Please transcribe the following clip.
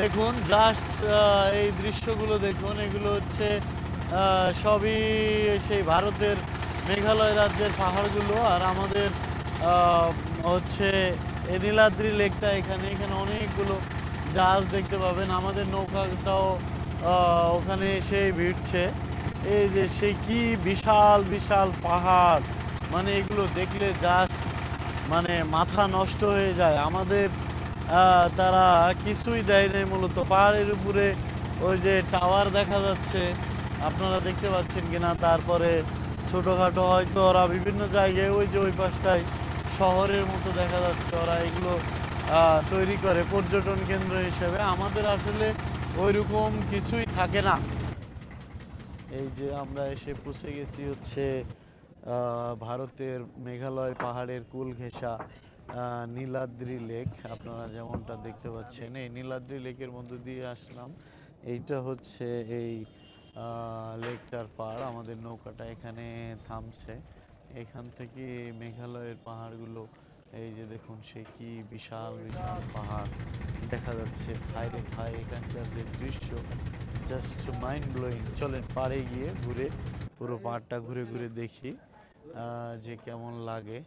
দেখুন জাস্ট এই দৃশ্যগুলো দেখুন, এগুলো হচ্ছে সবই সেই ভারতের মেঘালয় রাজ্যের পাহাড়গুলো, আর আমাদের হচ্ছে নীলাদ্রি লেকটা এখানে এখানে অনেকগুলো জাহাজ দেখতে পাবেন। আমাদের নৌকাটাও ওখানে এসে ভিড়ছে। এই যে সে কি বিশাল বিশাল পাহাড় মানে এগুলো দেখলে জাস্ট মানে মাথা নষ্ট হয়ে যায়। আমাদের তারা কিছুই দেয় নাই মূলত। পাহাড়ের উপরে ওই যে টাওয়ার দেখা যাচ্ছে, আপনারা দেখতে পাচ্ছেন কিনা? তারপরে ছোটখাটো হয়তো ওরা বিভিন্ন জায়গায় ওই যে ওই পাশটায় শহরের মতো দেখা যাচ্ছে। ওরা এগুলো তৈরি করে পর্যটন কেন্দ্র হিসেবে। আমাদের আসলে ওইরকম কিছুই থাকে না। এই যে আমরা এসে পৌঁছে গেছি হচ্ছে ভারতের মেঘালয় পাহাড়ের কুল ঘেঁষা নীলাদ্রি লেক, আপনারা যেমনটা দেখতে পাচ্ছেন, এই নীলাদ্রি লেকের মধ্য দিয়ে আসলাম। এইটা হচ্ছে এই লেকটার পাড়, আমাদের নৌকাটা এখানে থামছে। এখান থেকে মেঘালয়ের পাহাড়গুলো, এই যে দেখুন, সে কি বিশাল বিশাল পাহাড়। দেখা যাচ্ছে ভাই রে ভাই, এখানকার যে দৃশ্য জাস্ট মাইন্ড ব্লোয়িং চলেন পাড়ে গিয়ে ঘুরে, পুরো পাহাড়টা ঘুরে ঘুরে দেখি যে কেমন লাগে।